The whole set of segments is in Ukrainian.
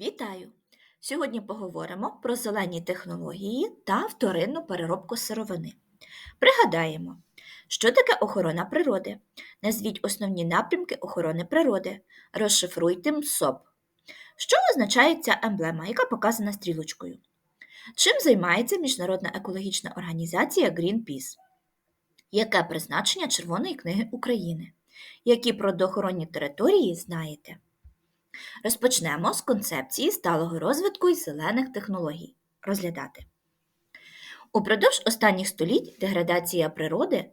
Вітаю! Сьогодні поговоримо про зелені технології та вторинну переробку сировини. Пригадаємо, що таке охорона природи. Назвіть основні напрямки охорони природи. Розшифруйте МСОП. Що означає ця емблема, яка показана стрілочкою? Чим займається Міжнародна екологічна організація Greenpeace? Яке призначення Червоної книги України? Які природоохоронні території знаєте? Розпочнемо з концепції сталого розвитку і зелених технологій. Розглядати. Упродовж останніх століть деградація природи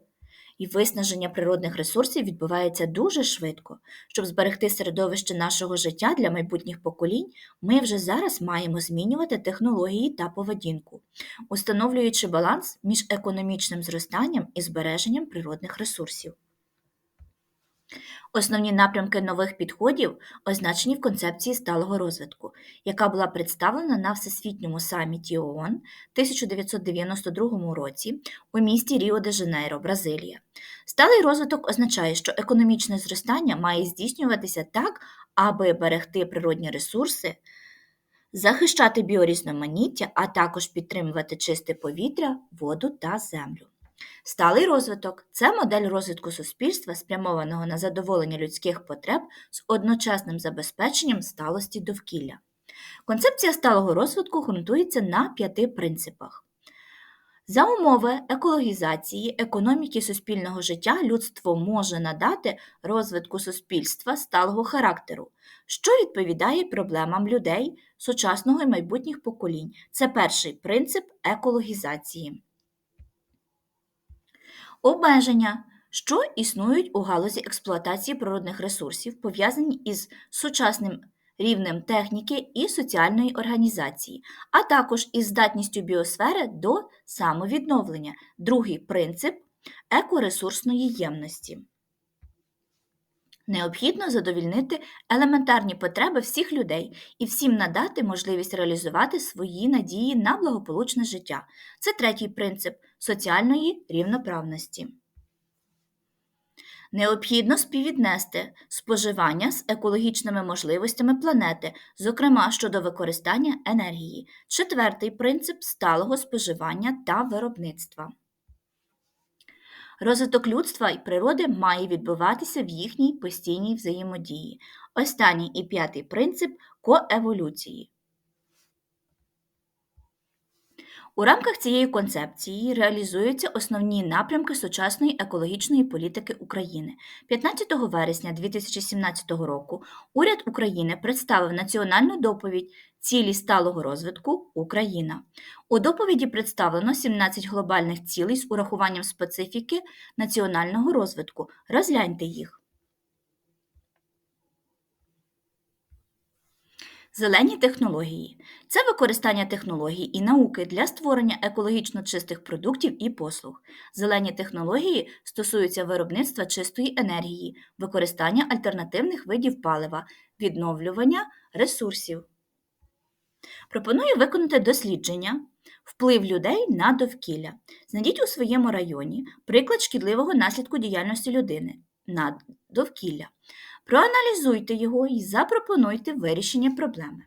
і виснаження природних ресурсів відбувається дуже швидко. Щоб зберегти середовище нашого життя для майбутніх поколінь, ми вже зараз маємо змінювати технології та поведінку, установлюючи баланс між економічним зростанням і збереженням природних ресурсів. Основні напрямки нових підходів означені в концепції сталого розвитку, яка була представлена на Всесвітньому саміті ООН в 1992 році у місті Ріо де Жанейро, Бразилія. Сталий розвиток означає, що економічне зростання має здійснюватися так, аби берегти природні ресурси, захищати біорізноманіття, а також підтримувати чисте повітря, воду та землю. Сталий розвиток це модель розвитку суспільства, спрямованого на задоволення людських потреб з одночасним забезпеченням сталості довкілля. Концепція сталого розвитку ґрунтується на п'яти принципах. За умови екологізації, економіки суспільного життя людство може надати розвитку суспільства сталого характеру, що відповідає проблемам людей, сучасного і майбутніх поколінь. Це перший принцип екологізації. Обмеження, що існують у галузі експлуатації природних ресурсів, пов'язані із сучасним рівнем техніки і соціальної організації, а також із здатністю біосфери до самовідновлення, другий принцип екоресурсної ємності. Необхідно задовільнити елементарні потреби всіх людей і всім надати можливість реалізувати свої надії на благополучне життя. Це третій принцип соціальної рівноправності. Необхідно співвіднести споживання з екологічними можливостями планети, зокрема щодо використання енергії. Четвертий принцип сталого споживання та виробництва. Розвиток людства і природи має відбуватися в їхній постійній взаємодії. Останній і п'ятий принцип коеволюції. У рамках цієї концепції реалізуються основні напрямки сучасної екологічної політики України. 15 вересня 2017 року уряд України представив національну доповідь Цілі сталого розвитку Україна. У доповіді представлено 17 глобальних цілей з урахуванням специфіки національного розвитку. Розгляньте їх. Зелені технології це використання технологій і науки для створення екологічно чистих продуктів і послуг. Зелені технології стосуються виробництва чистої енергії, використання альтернативних видів палива, відновлювання ресурсів. Пропоную виконати дослідження вплив людей на довкілля. Знайдіть у своєму районі приклад шкідливого наслідку діяльності людини на довкілля. Проаналізуйте його і запропонуйте вирішення проблеми.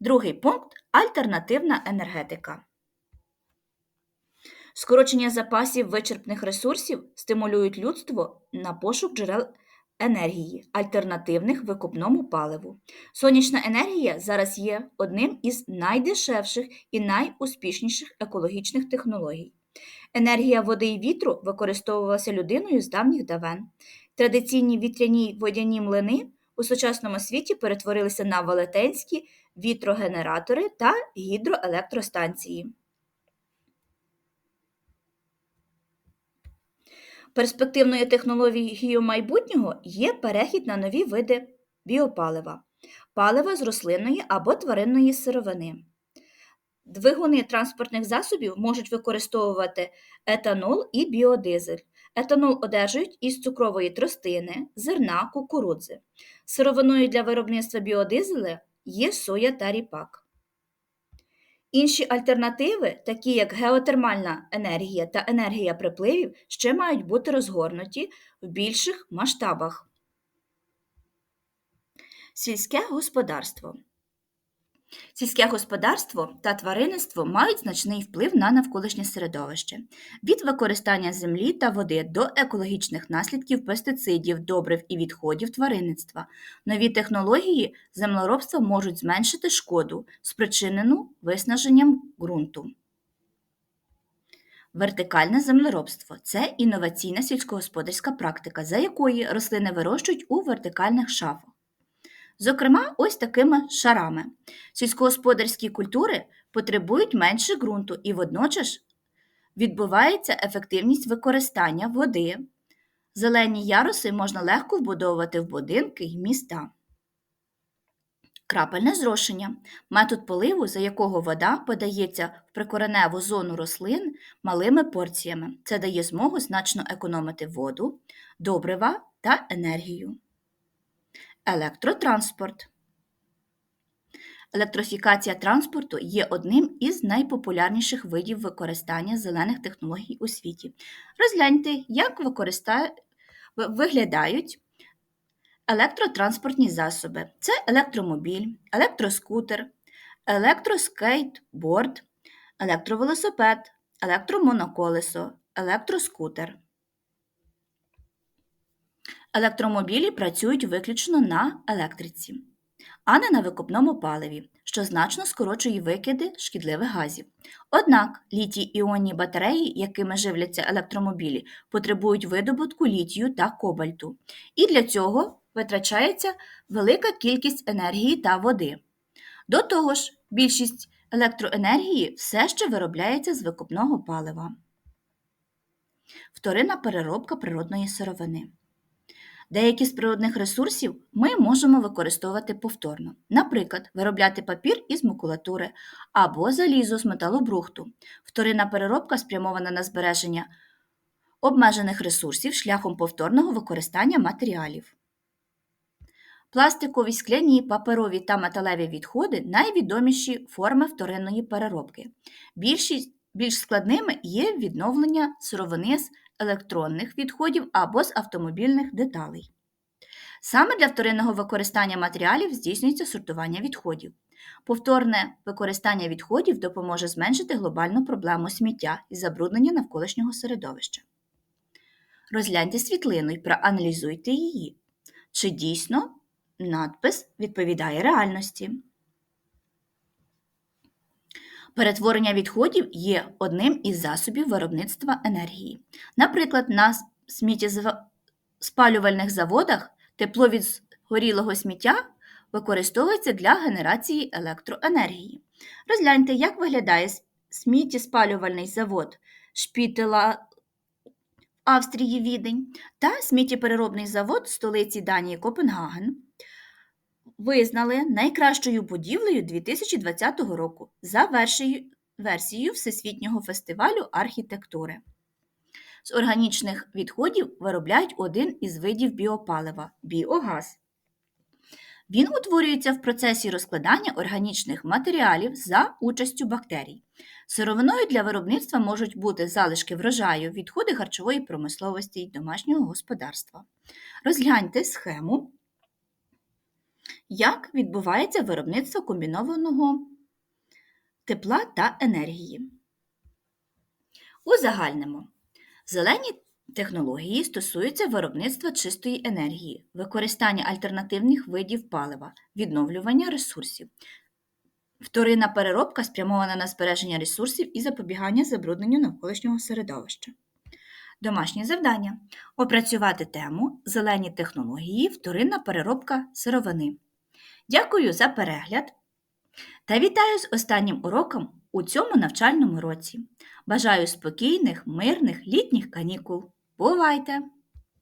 Другий пункт альтернативна енергетика. Скорочення запасів вичерпних ресурсів стимулюють людство на пошук джерел енергії, альтернативних викупному паливу. Сонячна енергія зараз є одним із найдешевших і найуспішніших екологічних технологій. Енергія води і вітру використовувалася людиною з давніх давен. Традиційні вітряні водяні млини у сучасному світі перетворилися на велетенські вітрогенератори та гідроелектростанції. Перспективною технологією майбутнього є перехід на нові види біопалива, палива з рослинної або тваринної сировини. Двигуни транспортних засобів можуть використовувати етанол і біодизель. Етанол одержують із цукрової тростини, зерна, кукурудзи. Сировиною для виробництва біодизеля є соя та ріпак. Інші альтернативи, такі як геотермальна енергія та енергія припливів, ще мають бути розгорнуті в більших масштабах. Сільське господарство. Сільське господарство та тваринництво мають значний вплив на навколишнє середовище. Від використання землі та води до екологічних наслідків пестицидів, добрив і відходів тваринництва. Нові технології землеробства можуть зменшити шкоду, спричинену виснаженням ґрунту. Вертикальне землеробство це інноваційна сільськогосподарська практика, за якої рослини вирощують у вертикальних шафах. Зокрема, ось такими шарами. Сільськогосподарські культури потребують менше ґрунту і водночас відбувається ефективність використання води. Зелені яруси можна легко вбудовувати в будинки й міста. Крапельне зрошення метод поливу, за якого вода подається в прикореневу зону рослин малими порціями. Це дає змогу значно економити воду, добрива та енергію. Електротранспорт. Електрифікація транспорту є одним із найпопулярніших видів використання зелених технологій у світі. Розгляньте, як використа... виглядають електротранспортні засоби. Це електромобіль, електроскутер, електроскейтборд, електровелосипед, електромоноколесо, електроскутер. Електромобілі працюють виключно на електриці, а не на викопному паливі, що значно скорочує викиди шкідливих газів. Однак літій-іонні батареї, якими живляться електромобілі, потребують видобутку літію та кобальту, і для цього витрачається велика кількість енергії та води. До того ж, більшість електроенергії все ще виробляється з викопного палива. Вторинна переробка природної сировини. Деякі з природних ресурсів ми можемо використовувати повторно, наприклад, виробляти папір із макулатури або залізо з металобрухту. Вторинна переробка спрямована на збереження обмежених ресурсів шляхом повторного використання матеріалів. Пластикові, скляні, паперові та металеві відходи найвідоміші форми вторинної переробки. Більшість, більш складними є відновлення сировини з електронних відходів або з автомобільних деталей. Саме для вторинного використання матеріалів здійснюється сортування відходів. Повторне використання відходів допоможе зменшити глобальну проблему сміття і забруднення навколишнього середовища. Розгляньте світлину і проаналізуйте її. Чи дійсно надпис відповідає реальності? Перетворення відходів є одним із засобів виробництва енергії. Наприклад, на сміттєспалювальних заводах тепло від згорілого сміття використовується для генерації електроенергії. Розгляньте, як виглядає сміттєспалювальний завод Шпітела Австрії Відень та сміттєпереробний завод столиці Данії Копенгаген визнали найкращою будівлею 2020 року за версією, Всесвітнього фестивалю архітектури. З органічних відходів виробляють один із видів біопалива біогаз. Він утворюється в процесі розкладання органічних матеріалів за участю бактерій. Сировиною для виробництва можуть бути залишки врожаю, відходи харчової промисловості й домашнього господарства. Розгляньте схему як відбувається виробництво комбінованого тепла та енергії. Узагальнимо. Зелені технології стосуються виробництва чистої енергії, використання альтернативних видів палива, відновлювання ресурсів. Вторинна переробка спрямована на збереження ресурсів і запобігання забрудненню навколишнього середовища. Домашнє завдання опрацювати тему Зелені технології, вторинна переробка сировини. Дякую за перегляд та вітаю з останнім уроком у цьому навчальному році. Бажаю спокійних, мирних літніх канікул. Бувайте!